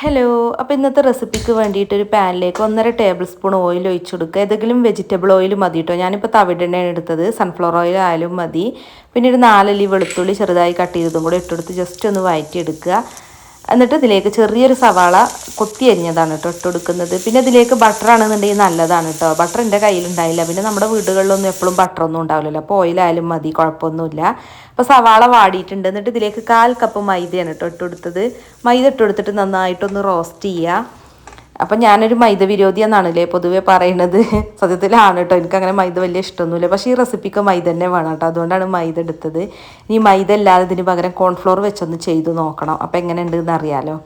Hello അപ്പോൾ ഇന്നത്തെ റെസിപ്പിക്ക് വേണ്ടിയിട്ട് ഒരു പാനിലേക്ക് ഒന്നര ടേബിൾ സ്പൂൺ ഓയിൽ ഒഴിച്ചു കൊടുക്കുക. ഏതെങ്കിലും വെജിറ്റബിൾ ഓയിൽ മതി കേട്ടോ ഞാനിപ്പോൾ തവിടെണ്ണയാണ് എടുത്തത്. സൺഫ്ലവർ ഓയിൽ ആയാലും മതി. പിന്നെ ഒരു നാലല്ലി വെളുത്തുള്ളി ചെറുതായി കട്ട് ചെയ്തതും കൂടെ ഇട്ടെടുത്ത് ജസ്റ്റ് ഒന്ന് വഴറ്റിയെടുക്കുക എന്നിട്ട് ഇതിലേക്ക് ചെറിയൊരു സവാള കൊത്തി അരിഞ്ഞതാണ് കേട്ടോ ഇട്ട് കൊടുക്കുന്നത് പിന്നെ ഇതിലേക്ക് ബട്ടർ ആണെന്നുണ്ടെങ്കിൽ നല്ലതാണ് കേട്ടോ. ബട്ടർ എന്റെ കയ്യിലുണ്ടായില്ല. പിന്നെ നമ്മുടെ വീടുകളിലൊന്നും എപ്പോഴും ബട്ടർ ഒന്നും ഉണ്ടാവില്ലല്ലോ. അപ്പോൾ ഓയിലായാലും മതി കുഴപ്പമൊന്നുമില്ല. അപ്പോൾ സവാള വാടിയിട്ടുണ്ട്. എന്നിട്ട് ഇതിലേക്ക് കാൽ കപ്പ് മൈദയാണ് കേട്ടോ ഇട്ട് കൊടുത്തത് മൈദ ഇട്ട് കൊടുത്തിട്ട് നന്നായിട്ടൊന്ന് റോസ്റ്റ് ചെയ്യുക. അപ്പം ഞാനൊരു മൈദ വിരോധി എന്നാണല്ലേ പൊതുവേ പറയുന്നത് സത്യത്തിലാണ് കേട്ടോ എനിക്ക് അങ്ങനെ മൈദ വലിയ ഇഷ്ടമൊന്നുമില്ല. പക്ഷേ ഈ റെസിപ്പിക്ക് മൈദ തന്നെ വേണം കേട്ടോ അതുകൊണ്ടാണ് മൈദ എടുത്തത്. ഇനി മൈദ അല്ലാതെ ഇതിന് പകരം കോൺഫ്ലോർ വെച്ചൊന്ന് ചെയ്ത് നോക്കണം. അപ്പം എങ്ങനെ ഉണ്ടെന്ന് അറിയാലോ.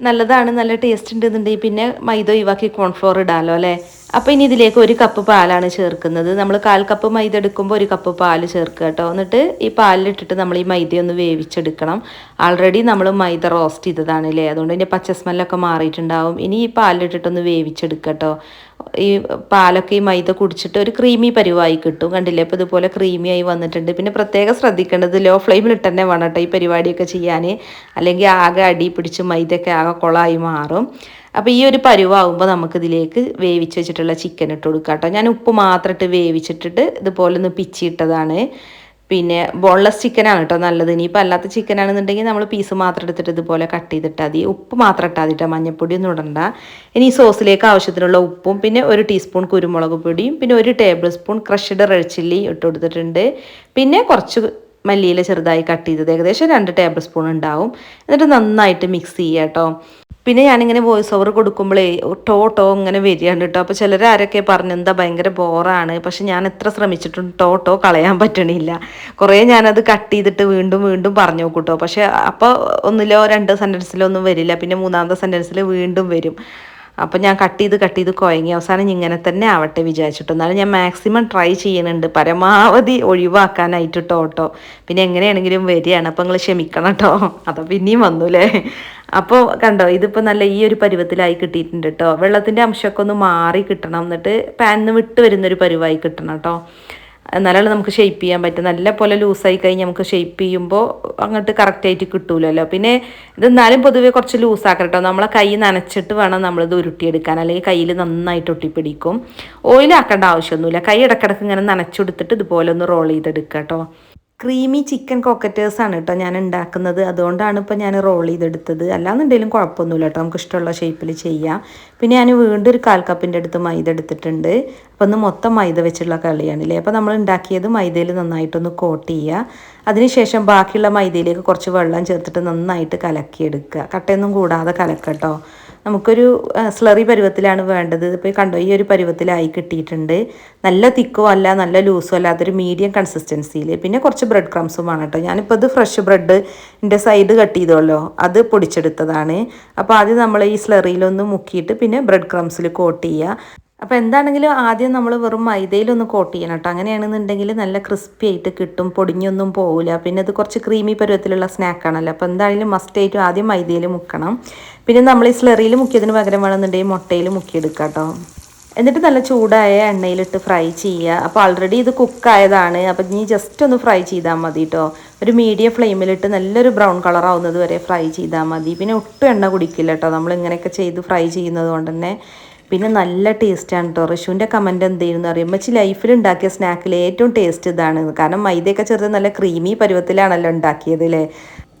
നല്ലതാണ് നല്ല ടേസ്റ്റ് ഉണ്ടെന്നുണ്ടെങ്കിൽ പിന്നെ മൈദ ഒഴിവാക്കി കോൺഫ്ലോർ ഇടാമല്ലോ അല്ലേ? അപ്പോൾ ഇനി ഇതിലേക്ക് ഒരു കപ്പ് പാലാണ് ചേർക്കുന്നത്. നമ്മൾ കാൽ കപ്പ് മൈദ എടുക്കുമ്പോൾ ഒരു കപ്പ് പാൽ ചേർക്കുക കേട്ടോ. എന്നിട്ട് ഈ പാലിലിട്ടിട്ട് നമ്മൾ ഈ മൈദ ഒന്ന് വേവിച്ചെടുക്കണം. ആൾറെഡി നമ്മൾ മൈദ റോസ്റ്റ് ചെയ്തതാണ് അല്ലേ അതുകൊണ്ട് ഇതിന്റെ പച്ച സ്മെല്ലൊക്കെ മാറിയിട്ടുണ്ടാവും. ഇനി ഈ പാലിലിട്ടിട്ടൊന്ന് വേവിച്ചെടുക്കുക കേട്ടോ. ഈ പാലൊക്കെ ഈ മൈദ കുടിച്ചിട്ട് ഒരു ക്രീമി പരിവായി കിട്ടും. കണ്ടില്ലേ? അപ്പോൾ ഇതുപോലെ ക്രീമി ആയി വന്നിട്ടുണ്ട്. പിന്നെ പ്രത്യേകം ശ്രദ്ധിക്കേണ്ടത് ലോ ഫ്ലെയിമിലിട്ട് തന്നെ വേണം കേട്ടോ ഈ പരിപാടിയൊക്കെ ചെയ്യാൻ അല്ലെങ്കിൽ ആകെ അടി പിടിച്ച് മൈദയൊക്കെ ആകെ കുളമായി മാറും. അപ്പോൾ ഈ ഒരു പരുവാകുമ്പോൾ നമുക്കിതിലേക്ക് വേവിച്ച് വെച്ചിട്ടുള്ള ചിക്കൻ ഇട്ട് കൊടുക്കാം കേട്ടോ ഞാൻ ഉപ്പ് മാത്രം ഇട്ട് വേവിച്ചിട്ടിട്ട് ഇതുപോലെ ഒന്ന് പിച്ചിട്ടതാണ് പിന്നെ ബോൺലെസ് ചിക്കനാണ് കേട്ടോ നല്ലത്. ഇനിയിപ്പോൾ അല്ലാത്ത ചിക്കൻ ആണെന്നുണ്ടെങ്കിൽ നമ്മൾ പീസ് മാത്രം എടുത്തിട്ട് ഇതുപോലെ കട്ട് ചെയ്തിട്ടാൽ മതി. ഉപ്പ് മാത്രം ഇട്ടാൽ മതി മഞ്ഞപ്പൊടി ഒന്നും ഇടണ്ട. ഇനി സോസിലേക്ക് ആവശ്യത്തിനുള്ള ഉപ്പും പിന്നെ ഒരു ടീസ്പൂൺ കുരുമുളക് പൊടിയും പിന്നെ ഒരു tablespoon crushed red chilli ഇട്ട് കൊടുത്തിട്ടുണ്ട്. പിന്നെ കുറച്ച് മല്ലിയില ചെറുതായി കട്ട് ചെയ്തത്. ഏകദേശം രണ്ട് ടേബിൾ സ്പൂൺ ഉണ്ടാവും. എന്നിട്ട് നന്നായിട്ട് മിക്സ് ചെയ്യുക കേട്ടോ പിന്നെ ഞാനിങ്ങനെ വോയിസ് ഓവർ കൊടുക്കുമ്പോഴേ ടോ ടോ ഇങ്ങനെ വരികയാണ് കേട്ടോ അപ്പോൾ പറഞ്ഞു എന്താ ഭയങ്കര ബോറാണ് പക്ഷെ ഞാൻ എത്ര ശ്രമിച്ചിട്ടും ടോ ടോ കളയാൻ പറ്റണില്ല. കുറേ ഞാനത് കട്ട് ചെയ്തിട്ട് വീണ്ടും വീണ്ടും പറഞ്ഞു നോക്കൂട്ടോ പക്ഷെ അപ്പോൾ ഒന്നിലോ രണ്ട് സെന്റൻസിലോ ഒന്നും വരില്ല. പിന്നെ മൂന്നാമത്തെ സെന്റൻസിൽ വീണ്ടും വരും. അപ്പോൾ ഞാൻ കട്ട് ചെയ്ത് കട്ട് ചെയ്ത് കുഴങ്ങി അവസാനം ഇങ്ങനെ തന്നെ ആവട്ടെ വിചാരിച്ചിട്ട്. എന്നാലും ഞാൻ മാക്സിമം ട്രൈ ചെയ്യുന്നുണ്ട്. പരമാവധി ഒഴിവാക്കാനായിട്ട് കേട്ടോ പിന്നെ എങ്ങനെയാണെങ്കിലും വരികയാണ്. അപ്പോൾ നിങ്ങൾ ക്ഷമിക്കണം കേട്ടോ അതോ പിന്നെയും വന്നു അല്ലേ അപ്പോൾ കണ്ടോ ഇതിപ്പോൾ നല്ല ഈ ഒരു പരുവത്തിലായി കിട്ടിയിട്ടുണ്ട് കേട്ടോ വെള്ളത്തിന്റെ അംശമൊക്കെ ഒന്ന് മാറി കിട്ടണം എന്നിട്ട് പാനിൽ വിട്ട് വരുന്നൊരു പരുവായി കിട്ടണം കേട്ടോ എന്നാലാണ് നമുക്ക് ഷേപ്പ് ചെയ്യാൻ പറ്റും. നല്ല പോലെ ലൂസായി കഴിഞ്ഞ് നമുക്ക് ഷേപ്പ് ചെയ്യുമ്പോൾ അങ്ങോട്ട് കറക്റ്റായിട്ട് കിട്ടൂലല്ലോ. പിന്നെ ഇത് എന്നാലും പൊതുവേ കുറച്ച് ലൂസാക്കണം കേട്ടോ നമ്മളെ കൈ നനച്ചിട്ട് വേണം നമ്മളിത് ഉരുട്ടിയെടുക്കാൻ. അല്ലെങ്കിൽ കയ്യിൽ നന്നായിട്ട് ഒട്ടിപ്പിടിക്കും. ഓയിലാക്കേണ്ട ആവശ്യമൊന്നുമില്ല. കൈ ഇടക്കിടക്ക് ഇങ്ങനെ നനച്ചെടുത്തിട്ട് ഇതുപോലെ ഒന്ന് റോൾ ചെയ്തെടുക്കുക കേട്ടോ ക്രീമി ചിക്കൻ കോക്കറ്റേഴ്സാണ് കേട്ടോ ഞാൻ ഉണ്ടാക്കുന്നത് അതുകൊണ്ടാണ് ഇപ്പോൾ ഞാൻ റോൾ ചെയ്തെടുത്തത്. അല്ലാന്നുണ്ടെങ്കിലും കുഴപ്പമൊന്നുമില്ല കേട്ടോ നമുക്ക് ഇഷ്ടമുള്ള ഷേപ്പിൽ ചെയ്യാം. പിന്നെ ഞാൻ വീണ്ടും ഒരു കാൽ കപ്പിന്റെ അടുത്ത് മൈദ എടുത്തിട്ടുണ്ട്. അപ്പോൾ ഒന്ന് മൊത്തം മൈദ വെച്ചുള്ള കളിയാണല്ലേ അപ്പോൾ നമ്മൾ ഉണ്ടാക്കിയത് മൈദയിൽ നന്നായിട്ടൊന്ന് കോട്ട് ചെയ്യുക അതിനുശേഷം ബാക്കിയുള്ള മൈദയിലേക്ക് കുറച്ച് വെള്ളം ചേർത്തിട്ട് നന്നായിട്ട് കലക്കിയെടുക്കുക. കട്ടയൊന്നും കൂടാതെ കലക്കട്ടോ നമുക്കൊരു സ്ലറി പരുവത്തിലാണ് വേണ്ടത്. ഇപ്പോൾ കണ്ടോ ഈ ഒരു പരുവത്തിലായി കിട്ടിയിട്ടുണ്ട്. നല്ല തിക്കോ അല്ല നല്ല ലൂസോ അല്ലാത്തൊരു മീഡിയം കൺസിസ്റ്റൻസിയിൽ പിന്നെ കുറച്ച് ബ്രെഡ് ക്രംസും വേണം കേട്ടോ ഞാനിപ്പോൾ ഇത് ഫ്രഷ് ബ്രെഡ് എന്റെ സൈഡ് കട്ട് ചെയ്തോളോ. അത് പൊടിച്ചെടുത്തതാണ്. അപ്പോൾ ആദ്യം നമ്മൾ ഈ സ്ലറിയിലൊന്ന് മുക്കിയിട്ട് പിന്നെ ബ്രെഡ് ക്രംസിൽ കോട്ട് ചെയ്യുക അപ്പോൾ എന്താണെങ്കിലും ആദ്യം നമ്മൾ വെറും മൈദയിലൊന്ന് കോട്ട് ചെയ്യണം കേട്ടോ അങ്ങനെയാണെന്നുണ്ടെങ്കിൽ നല്ല ക്രിസ്പി ആയിട്ട് കിട്ടും പൊടിഞ്ഞൊന്നും പോവില്ല പിന്നെ ഇത് കുറച്ച് ക്രീമി പരുവത്തിലുള്ള സ്നാക്കാണല്ലോ അപ്പോൾ എന്തായാലും മസ്റ്റ് ആയിട്ട് ആദ്യം മൈദയിൽ മുക്കണം. പിന്നെ നമ്മൾ ഈ സ്ലറിയിൽ മുക്കിയതിന് പകരം വേണമെന്നുണ്ടെങ്കിൽ മുട്ടയിൽ മുക്കിയെടുക്കാം കേട്ടോ എന്നിട്ട് നല്ല ചൂടായ എണ്ണയിലിട്ട് ഫ്രൈ ചെയ്യുക. അപ്പോൾ ഓൾറെഡി ഇത് കുക്കായതാണ് അപ്പോൾ ഇനി ജസ്റ്റ് ഒന്ന് ഫ്രൈ ചെയ്താൽ മതി കേട്ടോ ഒരു മീഡിയം ഫ്ലെയിമിലിട്ട് നല്ലൊരു ബ്രൗൺ കളർ ആവുന്നത് വരെ ഫ്രൈ ചെയ്താൽ മതി. പിന്നെ ഒട്ടും എണ്ണ കുടിക്കില്ല കേട്ടോ നമ്മൾ ഇങ്ങനെയൊക്കെ ചെയ്ത് ഫ്രൈ ചെയ്യുന്നത് കൊണ്ട് തന്നെ. പിന്നെ നല്ല ടേസ്റ്റാണ് കേട്ടോ റിഷുവിന്റെ കമന്റ് എന്തെയ്യുന്നു അറിയുമ്പോൾ വെച്ച് ലൈഫിൽ ഉണ്ടാക്കിയ സ്നാക്കിൽ ഏറ്റവും ടേസ്റ്റ് ഇതാണ്. കാരണം മൈദയൊക്കെ ചെറുത് നല്ല ക്രീമി പരുവത്തിലാണല്ലോ ഉണ്ടാക്കിയത് അല്ലേ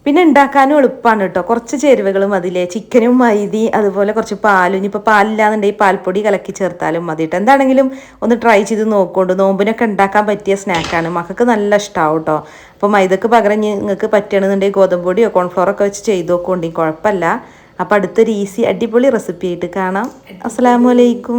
പിന്നെ ഉണ്ടാക്കാനും എളുപ്പമാണ് കേട്ടോ കുറച്ച് ചേരുവകളും അതിലെ. ചിക്കനും മൈദി അതുപോലെ കുറച്ച് പാലും. ഇനിയിപ്പോൾ പാലില്ലാന്നുണ്ടെങ്കിൽ പാൽപ്പൊടി കലക്കി ചേർത്താലും മതി കേട്ടോ എന്താണെങ്കിലും ഒന്ന് ട്രൈ ചെയ്ത് നോക്കുകൊണ്ട് നോമ്പിനൊക്കെ ഉണ്ടാക്കാൻ പറ്റിയ സ്നാക്കാണ്. മക്കൾക്ക് നല്ല ഇഷ്ടമാവും കേട്ടോ അപ്പോൾ മൈദക്ക് പകരം നിങ്ങൾക്ക് പറ്റുകയാണെന്നുണ്ടെങ്കിൽ ഗോതമ്പൊടിയോ കോൺഫ്ലോറൊക്കെ വെച്ച് ചെയ്ത് നോക്കുകൊണ്ടെങ്കിൽ കുഴപ്പമില്ല. അപ്പോൾ അടുത്തൊരു ഈസി അടിപൊളി റെസിപ്പി ആയിട്ട് കാണാം. അസ്സാം വലൈക്കും